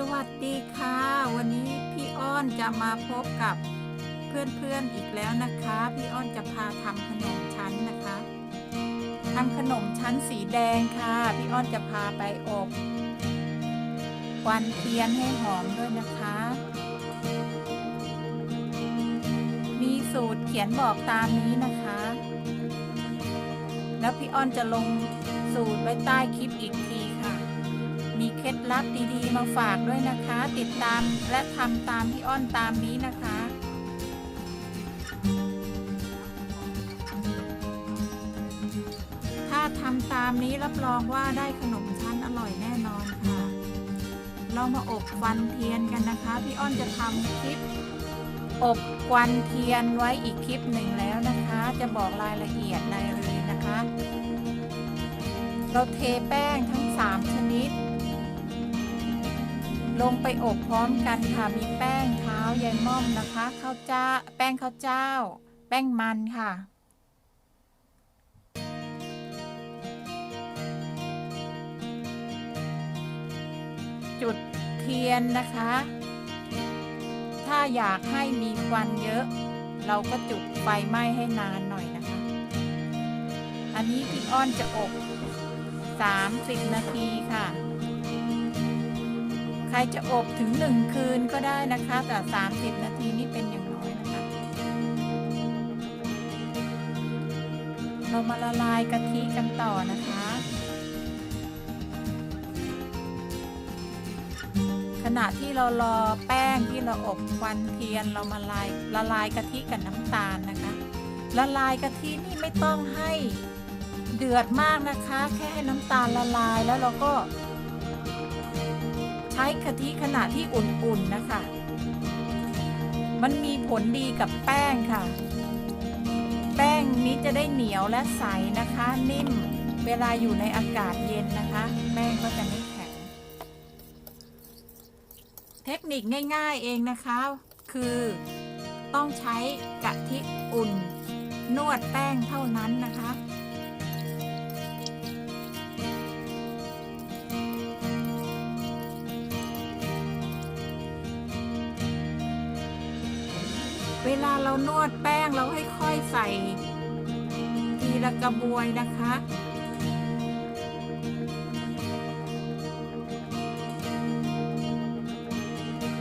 สวัสดีค่ะ วันนี้พี่อ้อนจะมาพบกับเพื่อนๆอีกแล้วนะคะ พี่อ้อนจะพาทำขนมชั้นนะคะทำขนมชั้นสีแดงค่ะ พี่อ้อนจะพาไปอบควันเทียนให้หอมด้วยนะคะ มีสูตรเขียนบอกตามนี้นะคะ แล้วพี่อ้อนจะลงสูตรไว้ใต้คลิปอีกที มีเคล็ดลับดีๆ มาฝากด้วยนะคะ ติดตามและทำตามพี่อ้อนตามนี้นะคะถ้าทำตามนี้รับรองว่าได้ขนมชั้นอร่อยแน่นอนค่ะ เรามาอบควันเทียนกันนะคะ พี่อ้อนจะทำคลิป อบควันเทียนไว้อีกคลิปหนึ่งแล้วนะคะ จะบอกรายละเอียดในเลยนะคะ เราเทแป้งทั้ง 3 ชนิด ลงไปอบพร้อมกันค่ะ มีแป้งเท้ายายม่อมนะคะข้าวเจ้า แป้งข้าวเจ้า แป้งมันค่ะ จุดเทียนนะคะ ถ้าอยากให้มีควันเยอะ เราก็จุดไฟไหม้ให้นานหน่อยนะคะ อันนี้พี่อ้อนจะอบ 30 นาทีค่ะ รจะอบถึง 1 คืนก็ได้นะคะ แต่ 30 นาทีนี่เป็นอย่างน้อยนะคะ เรามาละลายกะทิกันต่อนะคะขณะที่เรารอแป้งที่เราอบควันเทียนเรามาลายละลายกะทิกับน้ำตาลนะคะ ละลายกะทินี่ไม่ต้องให้เดือดมากนะคะ แค่ให้น้ำตาลละลายแล้วเราก็ ใช้กะทิขณะที่อุ่นๆนะคะ มันมีผลดีกับแป้งค่ะ แป้งนี้จะได้เหนียวและใสนะคะ นิ่ม เวลาอยู่ในอากาศเย็นนะคะ แป้งก็จะไม่แข็ง เทคนิคง่ายๆเองนะคะ คือต้องใช้กะทิอุ่น นวดแป้งเท่านั้นนะคะ นวดแป้งเราให้ค่อยใส่ ทีละกระบวยนะคะ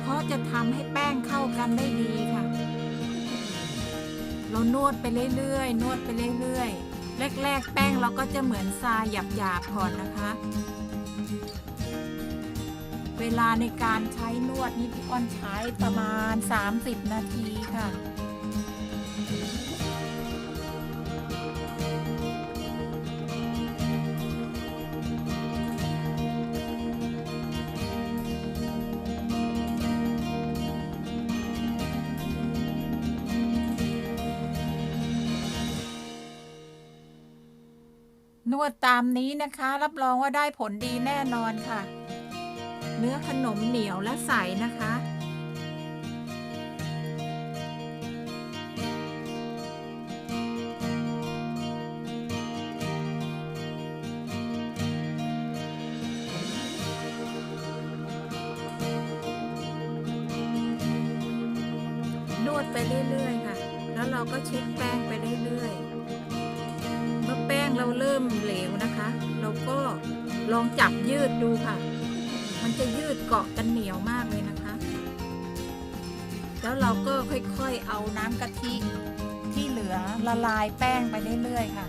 เพราะจะทำให้แป้งเข้ากันได้ดีค่ะ เรานวดไปเรื่อยๆ นวดไปเรื่อยๆ แรกๆ แป้งเราก็จะเหมือนทรายหยาบๆก่อนนะคะเวลาในการใช้นวดนี่พี่อ้อนใช้ประมาณ 30 นาทีค่ะ นวดตามนี้นะคะ รับรองว่าได้ผลดีแน่นอนค่ะ เนื้อขนมเหนียวและใสนะคะ นวดไปเรื่อยๆค่ะ แล้วเราก็เช็ดแป้งไปเรื่อยๆ เมื่อแป้งเราเริ่มเหลวนะคะ เราก็ลองจับยืดดูค่ะ มันจะยืดเกาะกันเหนียวมากเลยนะคะ แล้วเราก็ค่อยๆเอาน้ำกะทิที่เหลือละลายแป้งไปเรื่อยๆค่ะ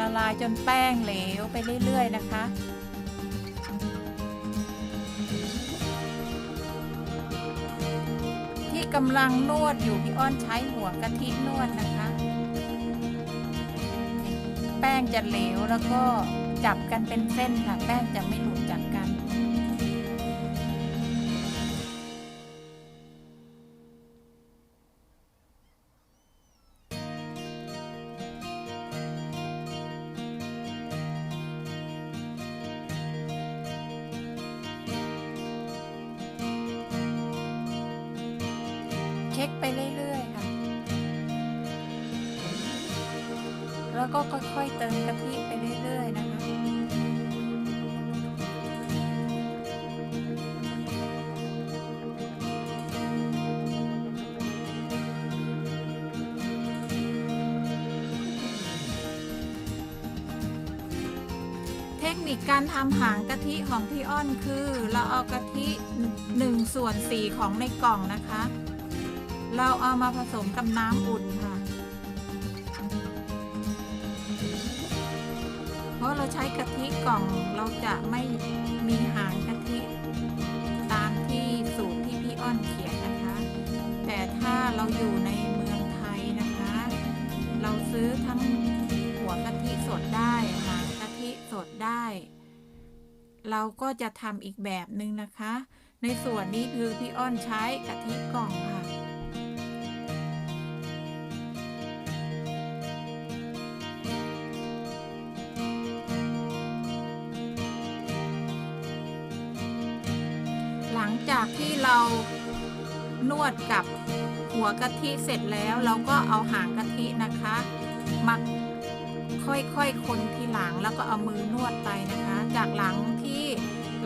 ละลายจนแป้งเหลวไปเรื่อยๆนะคะที่กำลังนวดอยู่พี่อ้อนใช้หัวกะทินวดนะคะ แป้งจะเหลวแล้วก็จับกันเป็นเส้นค่ะ แป้งจะไม่หลุด แล้วก็ค่อยๆเติมกะทิไปเรื่อยๆนะคะเทคนิคการทำหางกะทิของพี่อ้อนคือ เราเอากะทิ1ส่วน4ของในกล่องนะคะ เราเอามาผสมกับน้ำอุ่นค่ะ ราะเราใช้กะทิกล่องเราจะไม่มีหางกะทิตามที่สูตรที่พี่อ้อนเขียนนะคะ แต่ถ้าเราอยู่ในเมืองไทยนะคะ เราซื้อทั้งหัวกะทิสดได้หางกะทิสดได้ เราก็จะทำอีกแบบหนึ่งนะคะ ในส่วนนี้คือพี่อ้อนใช้กะทิกล่องค่ะ ลังจากที่เรานวดกับหัวกะทิเสร็จแล้วเราก็เอาหางกะทินะคะมาค่อยๆคนทีหลังแล้วก็เอามือนวดไปนะคะ จากหลังที่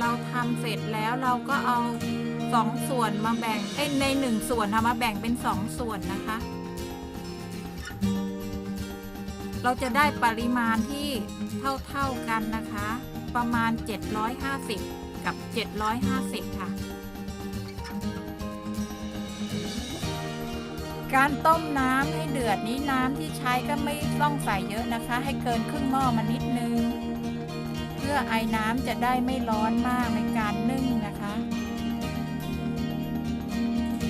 เราทำเสร็จแล้วเราก็เอาสองส่วนมาแบ่งในหนึ่งส่วนเอามาแบ่งเป็นสองส่วนนะคะ เราจะได้ปริมาณที่เท่าๆกันนะคะ ประมาณ 750 กับ 750 ค่ะ การต้มน้ำให้เดือดนี้น้ำที่ใช้ก็ไม่ต้องใส่เยอะนะคะ ให้เกินครึ่งหม้อมานิดนึง เพื่อไอ้น้ำจะได้ไม่ร้อนมากในการนึ่งนะคะ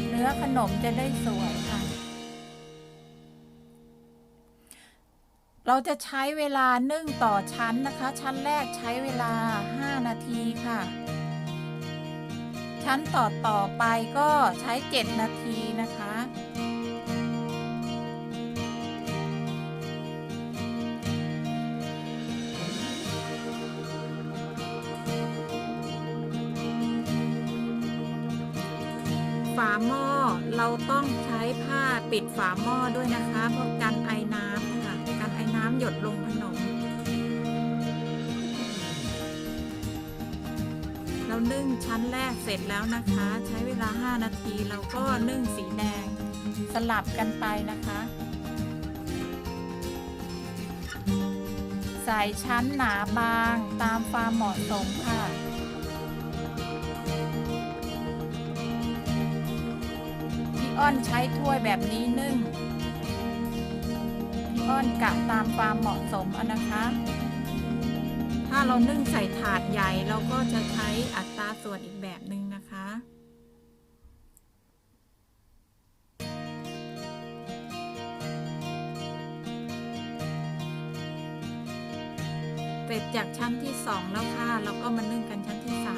เนื้อขนมจะได้สวยค่ะ เราจะใช้เวลานึ่งต่อชั้นนะคะ ชั้นแรกใช้เวลา 5 นาทีค่ะ ชั้นต่อต่อไปก็ใช้ 7 นาที ฝาหม้อเราต้องใช้ผ้าปิดฝาหม้อด้วยนะคะเพราะกันไอน้ำค่ะกันไอน้ำหยดลงขนม เรานึ่งชั้นแรกเสร็จแล้วนะคะ ใช้เวลา 5 นาทีเราก็นึ่งสีแดง สลับกันไปนะคะ ใส่ชั้นหนาบางตามความเหมาะสมค่ะ อ้อนใช้ถ้วยแบบนี้นึ่งพี่อ้อนกะตามความเหมาะสมอนะคะ ถ้าเรานึ่งใส่ถาดใหญ่เราก็จะใช้อัตราส่วนอีกแบบหนึ่งนะคะเสร็จจากชั้นที่สองแล้วค่ะเราก็มานึ่งกันชั้นที่สาม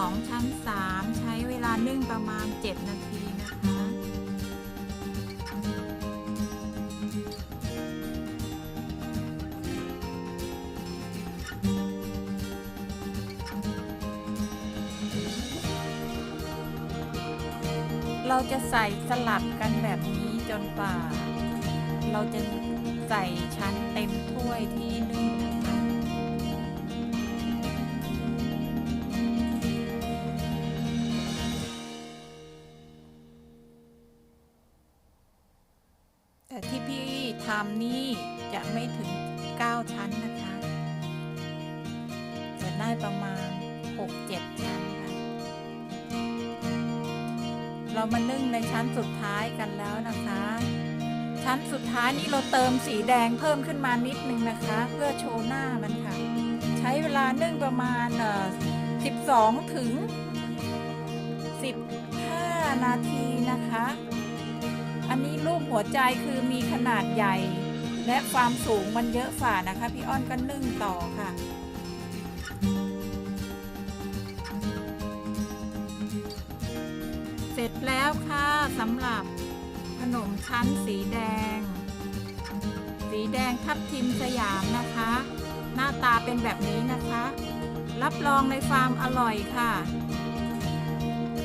2 ชั้น 3 ใช้เวลานึ่งประมาณ 7 นาทีนะคะเราจะใส่สลับกันแบบนี้จนกว่า เราจะใส่ชั้นเต็มถ้วยที่นึ่งนะคะ นี่จะไม่ถึง 9 ชั้นนะคะ จะได้ประมาณ 6-7 ชั้นค่ะ เรามานึ่งในชั้นสุดท้ายกันแล้วนะคะ ชั้นสุดท้ายนี้เราเติมสีแดงเพิ่มขึ้นมานิดนึงนะคะ เพื่อโชว์หน้ามันค่ะ ใช้เวลานึ่งประมาณเอ่อ12 ถึง 15 นาทีนะคะ อันนี้รูปหัวใจคือมีขนาดใหญ่ และความสูงมันเยอะฝ่านะคะ พี่อ้อนก็นึ่งต่อค่ะ เสร็จแล้วค่ะสำหรับขนมชั้นสีแดง สีแดงทับทิมสยามนะคะ หน้าตาเป็นแบบนี้นะคะ รับรองในความอร่อยค่ะ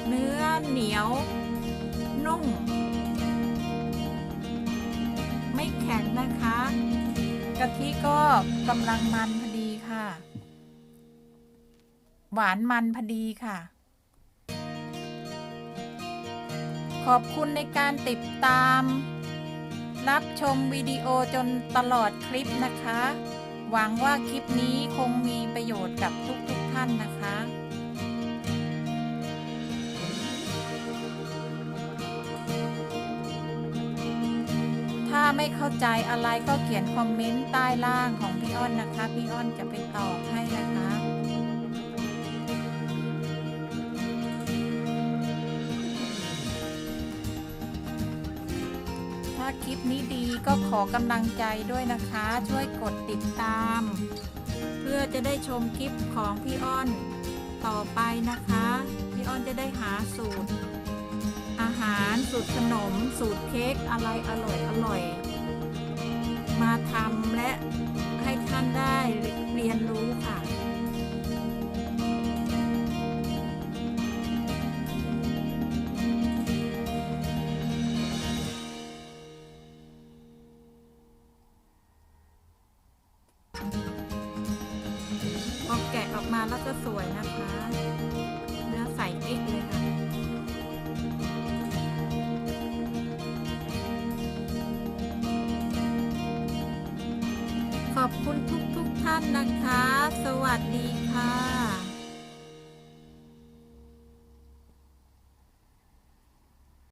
เนื้อเหนียวนุ่ม ไม่แข็งนะคะ กะทิก็กำลังมันพอดีค่ะ หวานมันพอดีค่ะ ขอบคุณในการติดตาม รับชมวิดีโอจนตลอดคลิปนะคะ หวังว่าคลิปนี้คงมีประโยชน์กับทุกๆทท่านนะคะ ไม่เข้าใจอะไรก็เขียนคอมเมนต์ใต้ล่างของพี่อ้อนนะคะ พี่อ้อนจะไปตอบให้นะคะถ้าคลิปนี้ดีก็ขอกำลังใจด้วยนะคะ ช่วยกดติดตาม เพื่อจะได้ชมคลิปของพี่อ้อนต่อไปนะคะ พี่อ้อนจะได้หาสูตร หารสูตรขนม สูตรเค้กอะไรอร่อยอร่อย มาทำและให้ท่านได้เรียนรู้ค่ะพอแกะออกมาแล้วก็สวยนะคะ เนื้อใสกิ๊กเลยค่ะานนะคะ สวัสดีค่ะ